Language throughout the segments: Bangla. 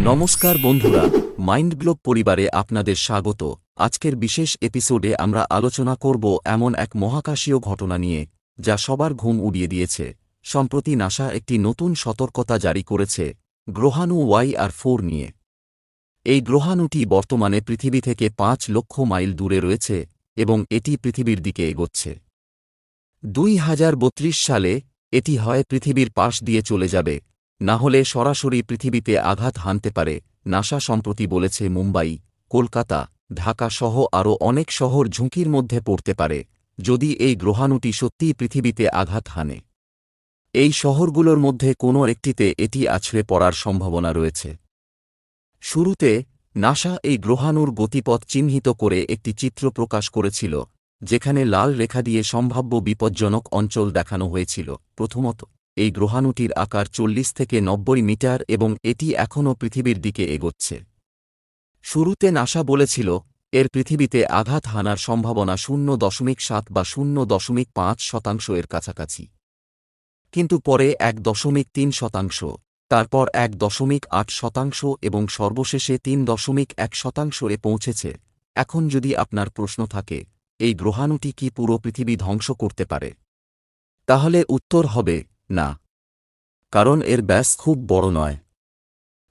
নমস্কার বন্ধুরা মাইন্ড গ্লোব পরিবারে আপনাদের স্বাগত। আজকের বিশেষ এপিসোডে আমরা আলোচনা করব এমন এক মহাকাশীয় ঘটনা নিয়ে, যা সবার ঘুম উড়িয়ে দিয়েছে। সম্প্রতি নাসা একটি নতুন সতর্কতা জারি করেছে, গ্রহাণু ওয়াই আর ফোর নিয়ে। এই গ্রহাণুটি বর্তমানে পৃথিবী থেকে পাঁচ লক্ষ মাইল দূরে রয়েছে এবং এটি পৃথিবীর দিকে এগোচ্ছে। দুই হাজার বত্রিশ সালে এটি হয় পৃথিবীর পাশ দিয়ে চলে যাবে না হলে সরাসরি পৃথিবীতে আঘাত হানতে পারে, নাসা সম্প্রতি বলেছে মুম্বাই, কলকাতা, ঢাকা সহ আরও অনেক শহর ঝুঁকির মধ্যে পড়তে পারে, যদি এই গ্রহাণুটি সত্যিই পৃথিবীতে আঘাত হানে। এই শহরগুলোর মধ্যে কোনো একটিতে এটি আছড়ে পড়ার সম্ভাবনা রয়েছে। শুরুতে, নাসা এই গ্রহাণুর গতিপথ চিহ্নিত করে একটি চিত্র প্রকাশ করেছিল, যেখানে লাল রেখা দিয়ে সম্ভাব্য বিপজ্জনক অঞ্চল দেখানো হয়েছিল, প্রথমত। এই গ্রহাণুটির আকার চল্লিশ থেকে নব্বই মিটার এবং এটি এখনও পৃথিবীর দিকে এগোচ্ছে। শুরুতে নাসা বলেছিল, এর পৃথিবীতে আঘাত হানার সম্ভাবনা শূন্য দশমিক সাত বা শূন্য দশমিক পাঁচ শতাংশ এর কাছাকাছি। কিন্তু পরে এক দশমিক তিন শতাংশ, তারপর এক দশমিক আট শতাংশ এবং সর্বশেষে তিন দশমিক এক শতাংশ এ পৌঁছেছে। এখন যদি আপনার প্রশ্ন থাকে, এই গ্রহাণুটি কি পুরো পৃথিবী ধ্বংস করতে পারে? তাহলে উত্তর হবে না। কারণ এর ব্যাস খুব বড় নয়।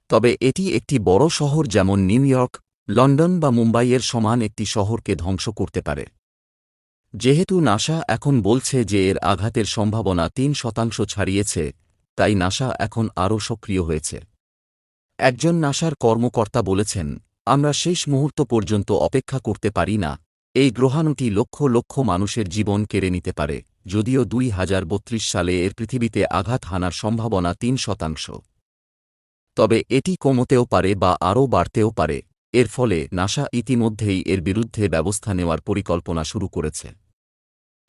তবে এটি একটি বড় শহর যেমন নিউ ইয়র্ক, লন্ডন বা মুম্বাইয়ের সমান একটি শহরকে ধ্বংস করতে পারে। যেহেতু নাসা এখন বলছে যে এর আঘাতের সম্ভাবনা তিন শতাংশ ছাড়িয়েছে, তাই নাসা এখন আরও সক্রিয় হয়েছে। একজন নাসার কর্মকর্তা বলেছেন, আমরা শেষ মুহূর্ত পর্যন্ত অপেক্ষা করতে পারি না। এই গ্রহাণুটি লক্ষ লক্ষ মানুষের জীবন কেড়ে নিতে পারে। যদিও দুই হাজার বত্রিশ সালে এর পৃথিবীতে আঘাত হানার সম্ভাবনা তিন শতাংশ। তবে এটি কমতেও পারে বা আরও বাড়তেও পারে। এর ফলে নাসা ইতিমধ্যেই এর বিরুদ্ধে ব্যবস্থা নেওয়ার পরিকল্পনা শুরু করেছে।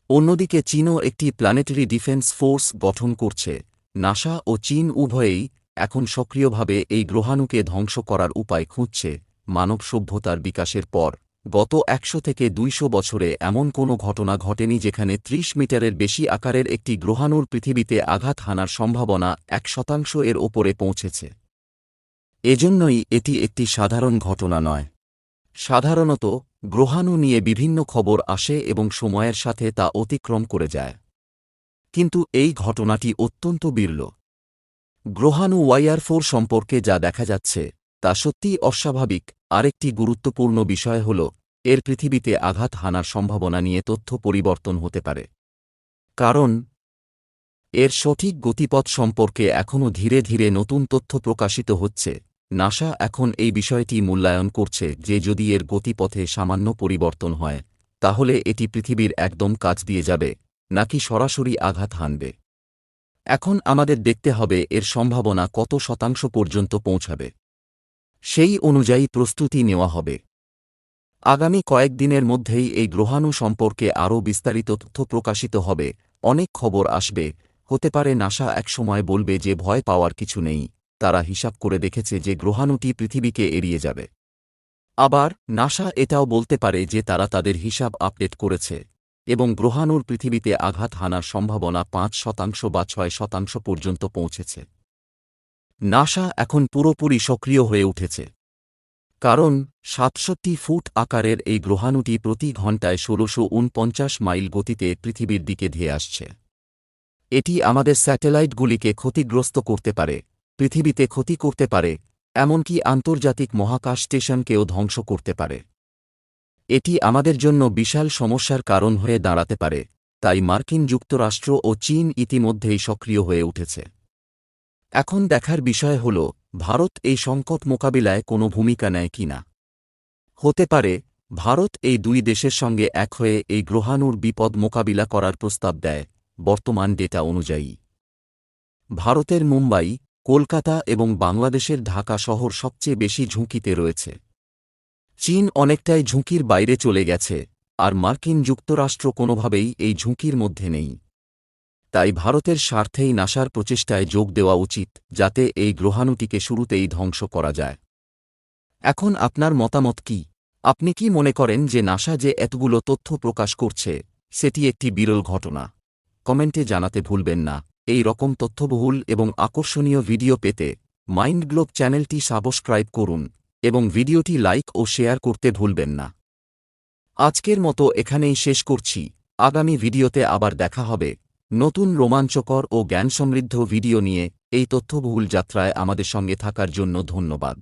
অন্যদিকে চীনও একটি প্ল্যানেটারি ডিফেন্স ফোর্স গঠন করছে। নাসা ও চীন উভয়েই এখন সক্রিয়ভাবে এই গ্রহাণুকে ধ্বংস করার উপায় খুঁজছে মানব সভ্যতার বিকাশের পর। গত একশো থেকে দুইশো বছরে এমন কোনো ঘটনা ঘটেনি যেখানে ত্রিশ মিটারের বেশি আকারের একটি গ্রহাণুর পৃথিবীতে আঘাত হানার সম্ভাবনা এক শতাংশ এর ওপরে পৌঁছেছে। এজন্যই এটি একটি সাধারণ ঘটনা নয়। সাধারণত, গ্রহাণু নিয়ে বিভিন্ন খবর আসে এবং সময়ের সাথে তা অতিক্রম করে যায়। কিন্তু এই ঘটনাটি অত্যন্ত বিরল। গ্রহাণু ওয়াইয়ার ফোর সম্পর্কে যা দেখা যাচ্ছে তা সত্যিই অস্বাভাবিক। আরেকটি গুরুত্বপূর্ণ বিষয় হল, এর পৃথিবীতে আঘাত হানার সম্ভাবনা নিয়ে তথ্য পরিবর্তন হতে পারে। কারণ, এর সঠিক গতিপথ সম্পর্কে এখনও ধীরে ধীরে নতুন তথ্য প্রকাশিত হচ্ছে। নাসা এখন এই বিষয়টি মূল্যায়ন করছে যে যদি এর গতিপথে সামান্য পরিবর্তন হয়, তাহলে এটি পৃথিবীর একদম কাজ দিয়ে যাবে, নাকি সরাসরি আঘাত হানবে। এখন আমাদের দেখতে হবে এর সম্ভাবনা কত শতাংশ পর্যন্ত পৌঁছাবে। সেই অনুযায়ী প্রস্তুতি নেওয়া হবে। আগামী কয়েকদিনের মধ্যেই এই গ্রহাণু সম্পর্কে আরও বিস্তারিত তথ্য প্রকাশিত হবে। অনেক খবর আসবে। হতে পারে নাসা একসময় বলবে যে ভয় পাওয়ার কিছু নেই। তারা হিসাব করে দেখেছে যে গ্রহাণুটি পৃথিবীকে এড়িয়ে যাবে। আবার নাসা এটাও বলতে পারে যে তারা তাদের হিসাব আপডেট করেছে এবং গ্রহাণুর পৃথিবীতে আঘাত হানার সম্ভাবনা পাঁচ শতাংশ বা ছয় শতাংশ পর্যন্ত পৌঁছেছে। নাসা এখন পুরোপুরি সক্রিয় হয়ে উঠেছে। কারণ, সাতষট্টি ফুট আকারের এই গ্রহাণুটি প্রতি ঘণ্টায় ষোলশো উনপঞ্চাশ মাইল গতিতে পৃথিবীর দিকে ধেয়ে আসছে। এটি আমাদের স্যাটেলাইটগুলিকে ক্ষতিগ্রস্ত করতে পারে, পৃথিবীতে ক্ষতি করতে পারে, এমনকি আন্তর্জাতিক মহাকাশ স্টেশনকেও ধ্বংস করতে পারে। এটি আমাদের জন্য বিশাল সমস্যার কারণ হয়ে দাঁড়াতে পারে, তাই মার্কিন যুক্তরাষ্ট্র ও চীন ইতিমধ্যেই সক্রিয় হয়ে উঠেছে। এখন দেখার বিষয় হল, ভারত এই সংকট মোকাবিলায় কোনো ভূমিকা নেয় কিনা হতে পারে, ভারত এই দুই দেশের সঙ্গে এক হয়ে এই গ্রহাণুর বিপদ মোকাবিলা করার প্রস্তাব দেয়, বর্তমান ডেটা অনুযায়ী। ভারতের মুম্বাই, কলকাতা এবং বাংলাদেশের ঢাকা শহর সবচেয়ে বেশি ঝুঁকিতে রয়েছে। চীন অনেকটাই ঝুঁকির বাইরে চলে গেছে, আর মার্কিন যুক্তরাষ্ট্র কোনোভাবেই এই ঝুঁকির মধ্যে নেই। তাই ভারতের স্বার্থেই নাসার প্রচেষ্টায় যোগ দেওয়া উচিত, যাতে এই গ্রহাণুটিকে শুরুতেই ধ্বংস করা যায়। এখন আপনার মতামত কি? আপনি কি মনে করেন যে নাসা যে এতগুলো তথ্য প্রকাশ করছে, সেটি একটি বিরল ঘটনা? কমেন্টে জানাতে ভুলবেন না। এই রকম তথ্যবহুল এবং আকর্ষণীয় ভিডিও পেতে মাইন্ড গ্লোব চ্যানেলটি সাবস্ক্রাইব করুন, এবং ভিডিওটি লাইক ও শেয়ার করতে ভুলবেন না। আজকের মতো এখানেই শেষ করছি। আগামী ভিডিওতে আবার দেখা হবে। নতুন রোমাঞ্চকর ও জ্ঞানসমৃদ্ধ ভিডিও নিয়ে এই তথ্যবহুল যাত্রায় আমাদের সঙ্গে থাকার জন্য ধন্যবাদ।